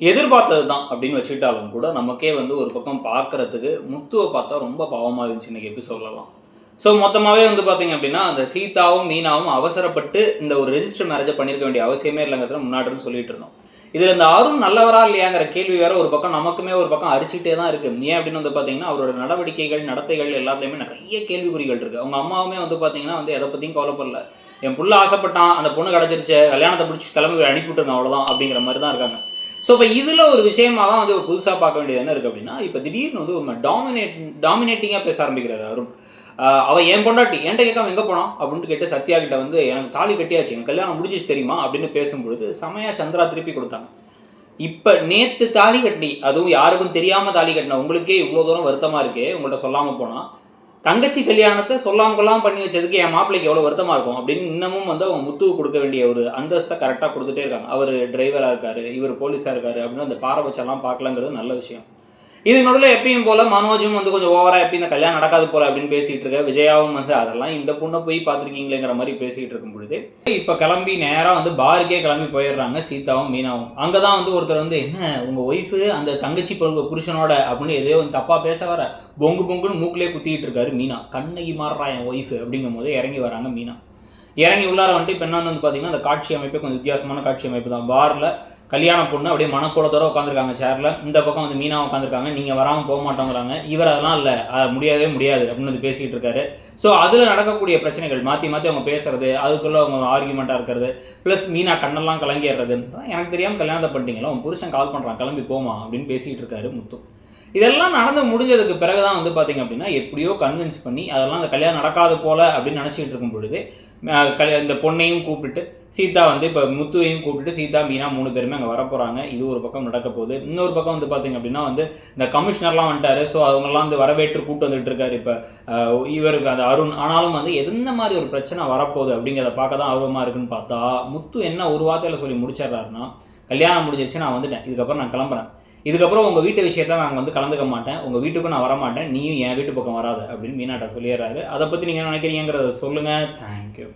எதிர்பார்த்தது தான் அப்படின்னு வச்சுக்கிட்டாலும் கூட நமக்கே வந்து ஒரு பக்கம் பார்க்கறதுக்கு முத்துவை பார்த்தா ரொம்ப பாவமாக இருந்துச்சு இன்னைக்கு சொல்லலாம் ஸோ மொத்தமாகவே வந்து பார்த்தீங்க அப்படின்னா அந்த சீதாவும் மீனாவும் அவசரப்பட்டு இந்த ஒரு ரெஜிஸ்டர் மேரேஜை பண்ணியிருக்க வேண்டிய அவசியமே இல்லைங்கிறத முன்னாடி சொல்லிட்டு இருந்தோம். இதில் இந்த அருண் நல்லவரா இல்லையாங்கிற கேள்வி வேற ஒரு பக்கம் நமக்குமே ஒரு பக்கம் அரிச்சுட்டே தான் இருக்கு. ஏன் அப்படின்னு வந்து பார்த்தீங்கன்னா அவரோட நடவடிக்கைகள் நடத்தைகள் எல்லாத்துலேயுமே நிறைய கேள்விக்குறிகள் இருக்கு. அவங்க அம்மாவுமே வந்து பார்த்தீங்கன்னா வந்து எதை பற்றியும் கவலைப்படல. என் புள்ள ஆசைப்பட்டான் அந்த பொண்ணு கிடச்சிருச்சு கல்யாணத்தை பிடிச்சி கிளம்பி அனுப்பிவிட்டுருங்க அவ்வளோதான் அப்படிங்கிற மாதிரி தான் இருக்காங்க. ஸோ இப்போ இதில் ஒரு விஷயமா தான் வந்து புதுசாக பார்க்க வேண்டியது என்ன இருக்குது அப்படின்னா இப்போ திடீர்னு வந்து ஒரு டாமினேட் டாமினேட்டிங்காக பேச ஆரம்பிக்கிறாரு அருண் அவள் என் பொண்டாட்டி என்கிட்ட கேட்காம எங்கே போனான் அப்படின்ட்டு கேட்டு சத்யா கிட்ட வந்து எனக்கு தாலி கட்டியாச்சு எனக்கு கல்யாணம் முடிஞ்சிச்சு தெரியுமா அப்படின்னு பேசும்பொழுது செமையா சந்திரா திருப்பி கொடுத்தாங்க. இப்போ நேற்று தாலி கட்டி அதுவும் யாருக்கும் தெரியாமல் தாலி கட்டின உங்களுக்கே இவ்வளோ தூரம் வருத்தமாக இருக்கே உங்கள்கிட்ட சொல்லாமல் போனால் தங்கச்சி கல்யாணத்தை சொல்லாம கொள்ளாம பண்ணி வச்சதுக்கு என் மாப்பிள்ளைக்கு எவ்வளோ வருத்தமாக இருக்கும் அப்படின்னு இன்னமும் வந்து அவங்க முத்துவு கொடுக்க வேண்டிய ஒரு அந்தஸ்தை கரெக்டாக கொடுத்துட்டே இருக்காங்க. அவர் டிரைவராக இருக்காரு இவர் போலீஸாக இருக்காரு அப்படின்னு அந்த பாரபட்சம்லாம் பார்க்கலங்கிறது நல்ல விஷயம். இது நடுவில் எப்பயும் போல மனோஜும் வந்து கொஞ்சம் ஓவரா எப்பயும் இந்த கல்யாணம் நடக்காது போல அப்படின்னு பேசிட்டு இருக்க விஜயாவும் வந்து அதெல்லாம் இந்த பொண்ணை போய் பார்த்துருக்கீங்களேங்கிற மாதிரி பேசிட்டு இருக்கும் பொழுது இப்போ கிளம்பி நேராக வந்து பாருக்கே கிளம்பி போயிடுறாங்க சீதாவும் மீனாவும். அங்கே தான் வந்து ஒருத்தர் வந்து என்ன உங்க ஒய்ஃபு அந்த தங்கச்சி பொருள் புருஷனோட? அப்படின்னு எதையோ வந்து தப்பா பேச வர பொங்கு பொங்குன்னு மூக்கிலே குத்திக்கிட்டு இருக்காரு மீனா. கண்ணகி மாறுறா என் ஒய்ஃபு அப்படிங்கும் போது இறங்கி வராங்க மீனா. இறங்கி உள்ளார வந்துட்டு இப்போ என்ன வந்து பார்த்தீங்கன்னா அந்த காட்சி அமைப்பே கொஞ்சம் வித்தியாசமான காட்சி அமைப்பு தான். பாரில் கல்யாண பொண்ணு அப்படியே மனக்கூடத்தோட உட்காந்துருக்காங்க சேரில் இந்த பக்கம் வந்து மீனா உட்காந்துருக்காங்க நீங்கள் வராமல் போக மாட்டோங்கிறாங்க. இவர் அதெல்லாம் இல்லை. முடியவே முடியாது அப்படின்னு வந்து பேசிக்கிட்டு இருக்காரு. ஸோ அதில் நடக்கக்கூடிய பிரச்சனைகள் மாற்றி மாற்றி அவங்க பேசுறது அதுக்குள்ளே அவங்க ஆர்குமெண்ட்டாக இருக்கிறது ப்ளஸ் மீனா கண்ணெல்லாம் கலங்கிடுறது. எனக்கு தெரியாமல் கல்யாணத்தை பண்ணிட்டீங்களா? உன் புருஷன் கால் பண்ணுறான் கிளம்பி போமா அப்படின்னு பேசிக்கிட்டு இருக்காரு முத்து. இதெல்லாம் நடந்து முடிஞ்சதுக்கு பிறகு தான் வந்து பார்த்தீங்க அப்படின்னா எப்படியோ கன்வின்ஸ் பண்ணி அதெல்லாம் அந்த கல்யாணம் நடக்காது போல அப்படின்னு நினச்சிக்கிட்டு இருக்கும் பொழுது இந்த பொண்ணையும் கூப்பிட்டுட்டு சீதா வந்து இப்போ முத்துவையும் கூப்பிட்டுட்டு சீதா மீனா மூணு பேருமே அங்கே வரப்போகிறாங்க இது ஒரு பக்கம் நடக்க போகுது. இன்னொரு பக்கம் வந்து பார்த்தீங்க அப்படின்னா வந்து இந்த கமிஷனர்லாம் வந்துட்டாரு. ஸோ அவங்கெல்லாம் வந்து வரவேற்று கூட்டு வந்துட்டு இருக்காரு இப்போ. இவருக்கு அந்த அருண். ஆனாலும் வந்து எந்த மாதிரி ஒரு பிரச்சனை வரப்போகுது அப்படிங்கிறத பார்க்க தான் ஆர்வமாக இருக்குன்னு பார்த்தா முத்து என்ன ஒரு வார்த்தையில் சொல்லி முடிச்சிடுறாருன்னா கல்யாணம் முடிஞ்சிருச்சு நான் வந்துட்டேன். இதுக்கப்புறம் நான் கிளம்புறேன். இதுக்கப்புறம் உங்கள் வீட்டு விஷயத்தில் நான் வந்து கலந்துக்க மாட்டேன். உங்கள் வீட்டுக்கும் நான் வர மாட்டேன் நீயும் என் வீட்டு பக்கம் வராது. அப்படின்னு மீனாட்ட சொல்லிடுறாரு. அதை பற்றி நீங்கள் என்ன நினைக்கிறீங்கிறத சொல்லுங்கள் தேங்க்யூ